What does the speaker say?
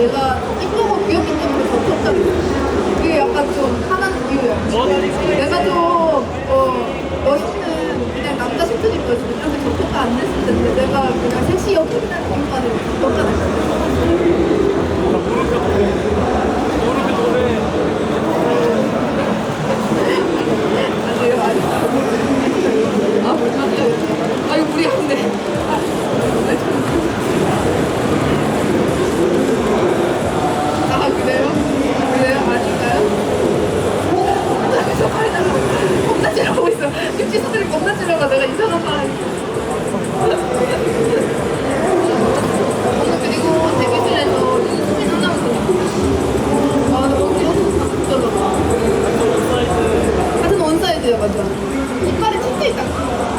내가 이쁘고 귀엽기 때문에 더컸다 그게 약간 좀 하는 이유야. 내가 좀, 어, 멋있는 그냥 남자 슈트 입고 이렇게 저폭가 안 됐을 텐데 내가 그냥 셋이 여기 있는 공간을 취소들이 겁나치려고 내가 이상한 말 그리고 대기실에서 유수민 하나만 아, 근데 원키 하나만 더 달라. 같은 원사이드야, 맞아. 이빨에 찢겨 있다.